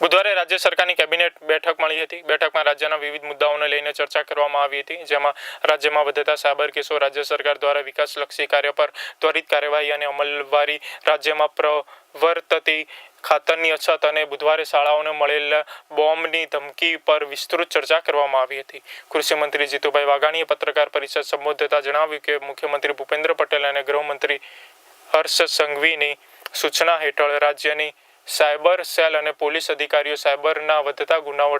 બુધવારે રાજ્ય સરકારની કેબિનેટ બેઠક મળી હતી. બેઠકમાં રાજ્યના વિવિધ મુદ્દાઓને લઈને ચર્ચા કરવામાં આવી હતી, જેમાં રાજ્યમાં વધતા સાયબર કેસો રાજ્ય સરકાર દ્વારા વિકાસલક્ષી કાર્ય પર ત્વરિત કાર્યવાહી અને અમલવારી રાજ્યમાં પ્રવર્તતી ખાતરની અછત અને બુધવારે શાળાઓને મળેલા બોમ્બની ધમકી પર વિસ્તૃત ચર્ચા કરવામાં આવી હતી. કૃષિ મંત્રી જીતુભાઈ વાઘાણીએ પત્રકાર પરિષદ સંબોધતા જણાવ્યું કે મુખ્યમંત્રી ભૂપેન્દ્ર પટેલ અને ગૃહમંત્રી હર્ષ સંઘવીની સૂચના હેઠળ રાજ્યની સાયબર સેલ અને પોલીસ અધિકારીઓ સાયબરના વધતા ગુનાઓ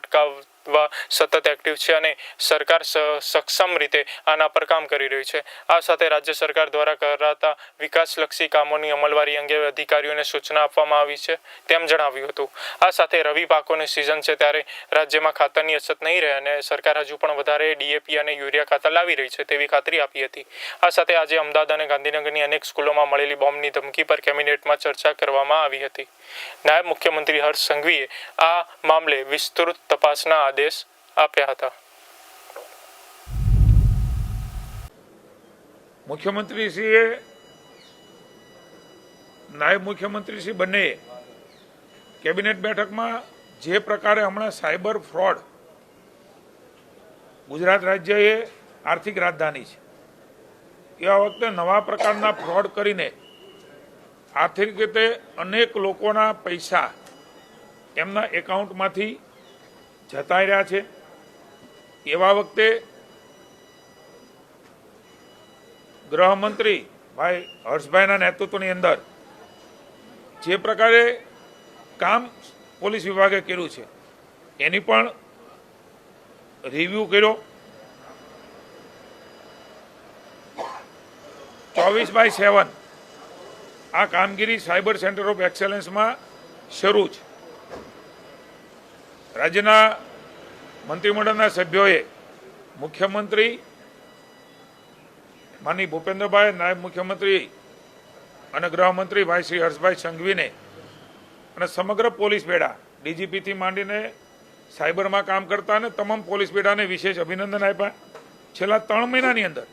અટકાવવા સતત એક્ટિવ છે અને સરકાર સક્ષમ રીતે આના પર કામ કરી રહી છે. આ સાથે રાજ્ય સરકાર દ્વારા કરાતા વિકાસલક્ષી કામોની અમલવારી અંગે અધિકારીઓને સૂચના આપવામાં આવી છે તેમ જણાવ્યું હતું. આ સાથે રવિ પાકોની સિઝન છે ત્યારે રાજ્યમાં ખાતરની અછત નહીં રહે અને સરકાર હજુ પણ વધારે ડીએપી અને યુરિયા ખાતર લાવી રહી છે તેવી ખાતરી આપી હતી. આ સાથે આજે અમદાવાદ અને ગાંધીનગરની અનેક સ્કૂલોમાં મળેલી બોમ્બની ધમકી પર કેબિનેટમાં ચર્ચા કરવામાં આવી હતી. નાયબ મુખ્યમંત્રી હર્ષ સંઘવીએ આ મામલે વિસ્તૃત તપાસના આદેશ આપ્યા હતા મુખ્યમંત્રીશ્રીએ નાયબ મુખ્યમંત્રીશ્રી બંને કેબિનેટ બેઠકમાં જે પ્રકારે હમણાં સાયબર ફ્રોડ ગુજરાત રાજ્યએ આર્થિક રાજધાની છે. એવા વખતે નવા પ્રકારના ફ્રોડ કરીને આર્થિક રીતે અનેક લોકોના પૈસા એમના એકાઉન્ટમાંથી જતા રહ્યા છે. એવા વખતે ગૃહમંત્રી ભાઈ હર્ષભાઈના નેતૃત્વની અંદર જે પ્રકારે કામ પોલીસ વિભાગે કર્યું છે, એની પણ રિવ્યૂ કર્યો. ચોવીસ બાય સેવન આ કામગીરી સાયબર સેન્ટર ઓફ એક્સેલન્સમાં શરૂ છે. રાજ્યના મંત્રીમંડળના સભ્યોએ મુખ્યમંત્રી માની ભૂપેન્દ્રભાઈ, નાયબ મુખ્યમંત્રી અને ગૃહમંત્રી ભાઈ શ્રી હર્ષભાઈ સંઘવીને અને સમગ્ર પોલીસ બેડા ડીજીપીથી માંડીને સાયબરમાં કામ કરતા અને તમામ પોલીસ બેડાને વિશેષ અભિનંદન આપ્યા. છેલ્લા ત્રણ મહિનાની અંદર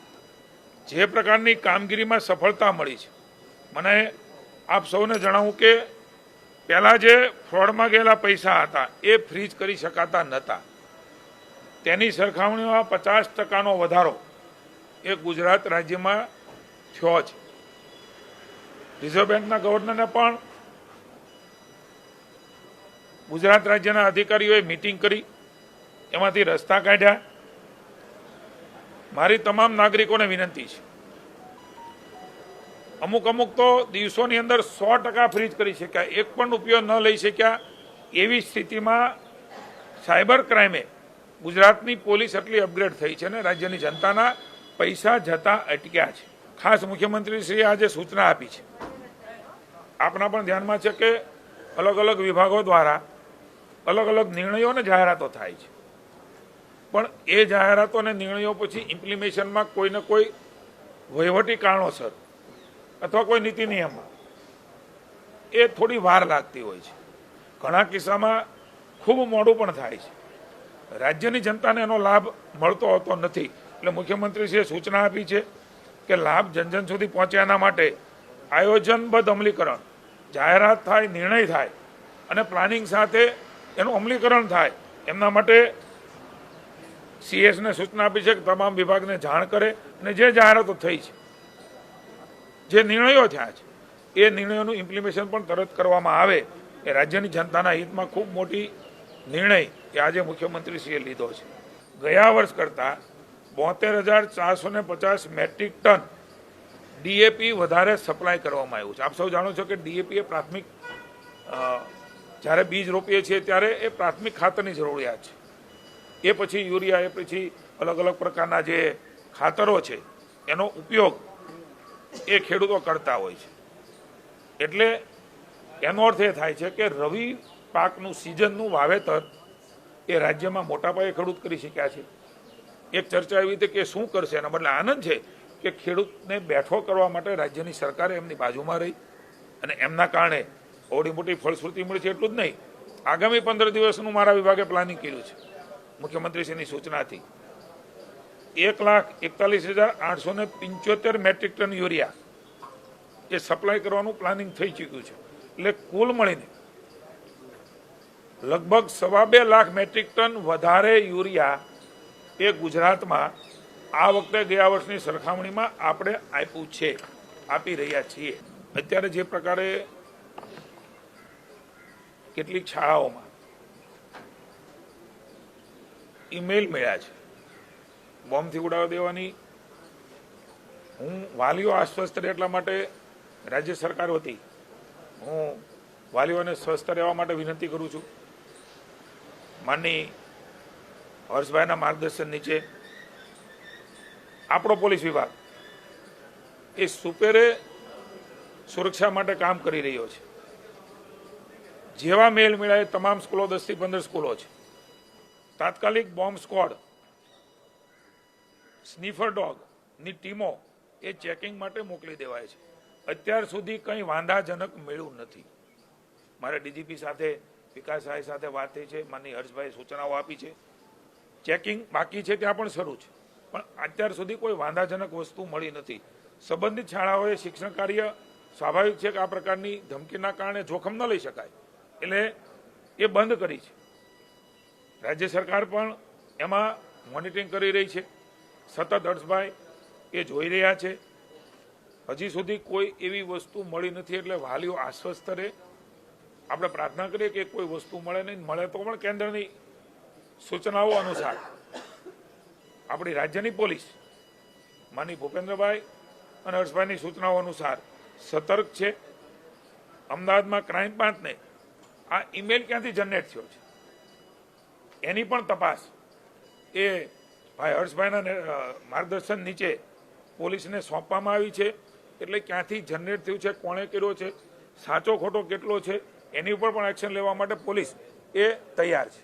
જે પ્રકારની કામગીરીમાં સફળતા મળી છે, મને આપ સૌને જણાવું કે પહેલાં જે ફ્રોડમાં ગયેલા પૈસા હતા, એ ફ્રીજ કરી શકાતા નહોતા તેની સરખામણીમાં પચાસ ટકાનો વધારો એ ગુજરાત રાજ્યમાં થયો છે. રિઝર્વ બેંકના ગવર્નરને પણ ગુજરાત રાજ્યના અધિકારીઓએ મિટિંગ કરી, એમાંથી રસ્તા કાઢ્યા. મારી તમામ નાગરિકોને વિનંતી છે. અમુક અમુક તો દિવસોની અંદર સો ટકા ફ્રીજ કરી શક્યા. એક પણ રૂપિયો ન લઈ શક્યા. એવી સ્થિતિમાં સાયબર ક્રાઇમે ગુજરાતની પોલીસ એટલી અપગ્રેડ થઈ છે અને રાજ્યની જનતાના પૈસા જતા અટક્યા છે. ખાસ મુખ્યમંત્રીશ્રીએ આજે સૂચના આપી છે. આપના પણ ધ્યાનમાં છે કે અલગ અલગ વિભાગો દ્વારા અલગ અલગ નિર્ણયો અને જાહેરાતો થાય છે. પણ એ જાહેરાતો અને નિર્ણયો પછી ઇમ્પ્લિમેશનમાં કોઈને કોઈ વહીવટી કારણોસર અથવા કોઈ નીતિ નિયમો એ થોડી વાર લાગતી હોય છે. ઘણા કિસ્સામાં ખૂબ મોડું પણ થાય છે. રાજ્યની જનતાને એનો લાભ મળતો હોતો નથી. એટલે મુખ્યમંત્રીશ્રીએ સૂચના આપી છે કે લાભ જન જન સુધી પહોંચે એના માટે આયોજનબદ્ધ અમલીકરણ, જાહેરાત થાય, નિર્ણય થાય અને પ્લાનિંગ સાથે એનું અમલીકરણ થાય. એમના માટે સીએસને સૂચના આપી છે કે તમામ વિભાગને જાણ કરે અને જે જાહેરાતો થઈ છે. જે નિર્ણયો થયા છે, એ નિર્ણયોનું ઇમ્પ્લિમેશન પણ તરત કરવામાં આવે એ રાજ્યની જનતાના હિતમાં ખૂબ મોટી નિર્ણય એ આજે મુખ્યમંત્રીશ્રીએ લીધો છે. ગયા વર્ષ કરતાં બોતેર હજાર ચારસો ને પચાસ મેટ્રિક ટન ડીએપી વધારે સપ્લાય કરવામાં આવ્યું છે. આપ સૌ જાણો છો કે ડીએપી એ પ્રાથમિક જ્યારે બીજ રોપીએ છીએ ત્યારે એ પ્રાથમિક ખાતરની જરૂરિયાત છે. એ પછી યુરિયા, એ પછી અલગ અલગ પ્રકારના જે ખાતરો છે, એનો ઉપયોગ એ ખેડૂતો કરતા હોય છે. એટલે એનો અર્થ એ થાય છે કે રવિ પાકનું સિઝનનું વાવેતર એ રાજ્યમાં મોટા પાયે ખેડૂત કરી શક્યા છે. એક ચર્ચા એવી હતી કે શું કરશે? એના બદલે આનંદ છે કે ખેડૂતને બેઠો કરવા માટે રાજ્યની સરકારે એમની બાજુમાં રહી અને એમના કારણે ઓડી મોટી ફળશ્રુતિ મળી છે એટલું જ નહીં. આગામી પંદર દિવસનું મારા વિભાગે પ્લાનિંગ કર્યું છે. મુખ્યમંત્રીશ્રીની સૂચનાથી. એક લાખ એકતાલીસ હજાર આઠસો ને પંચોતેર મેટ્રિક ટન યુરિયા એ સપ્લાય કરવાનું પ્લાનિંગ થઈ ચૂક્યું છે. એટલે કુલ મળીને લગભગ સવા બે લાખ મેટ્રિક ટન વધારે યુરિયા એ ગુજરાતમાં આ વખતે ગયા વર્ષની સરખામણીમાં આપણે આપ્યું છે, આપી રહ્યા છીએ. અત્યારે જે પ્રકારે કેટલીક શાળાઓમાં ઈમેલ મળ્યા છે. બોમ્બથી ઉડાવી દેવાની. હું વાલીઓ આશ્વસ્ત રહે એટલા માટે રાજ્ય સરકાર વતી હું વાલીઓને સ્વસ્થ રહેવા માટે વિનંતી કરું છું. માનની હર્ષભાઈના માર્ગદર્શન નીચે આપણો પોલીસ વિભાગ એ સુપેરે સુરક્ષા માટે કામ કરી રહ્યો છે. જેવા મેલ મેળાએ તમામ સ્કૂલો દસથી પંદર સ્કૂલો છે. તાત્કાલિક બોમ્બ સ્ક્વોડ સ્નીફર ડોગની ટીમો એ ચેકિંગ માટે મોકલી દેવાય છે. અત્યાર સુધી કંઈ વાંધાજનક મળ્યું નથી. મારે ડીજીપી સાથે, વિકાસ રાય સાથે વાત થઈ છે માની હર્ષભાઈ સૂચનાઓ આપી છે. ચેકિંગ બાકી છે ત્યાં પણ શરૂ છે. પણ અત્યાર સુધી કોઈ વાંધાજનક વસ્તુ મળી નથી. સંબંધિત શાળાઓએ શિક્ષણ કાર્ય સ્વાભાવિક છે કે આ પ્રકારની ધમકીના કારણે જોખમ ન લઈ શકાય. એટલે એ બંધ કરી છે. રાજ્ય સરકાર પણ એમાં મોનિટરિંગ કરી રહી છે. સતત હર્ષભાઈ એ જોઈ રહ્યા છે. હજી સુધી કોઈ એવી વસ્તુ મળી નથી એટલે વાલીઓ આશ્વસ્ત રહે. આપણે પ્રાર્થના કરીએ કે કોઈ વસ્તુ મળે નહીં, મળે તો પણ કેન્દ્રની સૂચનાઓ અનુસાર. આપણી રાજ્યની પોલીસ માની ભૂપેન્દ્રભાઈ અને હર્ષભાઈની સૂચનાઓ અનુસાર સતર્ક છે. અમદાવાદમાં ક્રાઇમ બ્રાન્ચને આ ઈમેલ ક્યાંથી જનરેટ થયો છે? એની પણ તપાસ એ ભાઈ હર્ષભાઈના માર્ગદર્શન નીચે પોલીસને સોંપવામાં આવી છે. એટલે ક્યાંથી જનરેટ થયું છે, કોણે કર્યો છે, સાચો ખોટો કેટલો છે, એની ઉપર પણ એક્શન લેવા માટે પોલીસ એ તૈયાર છે.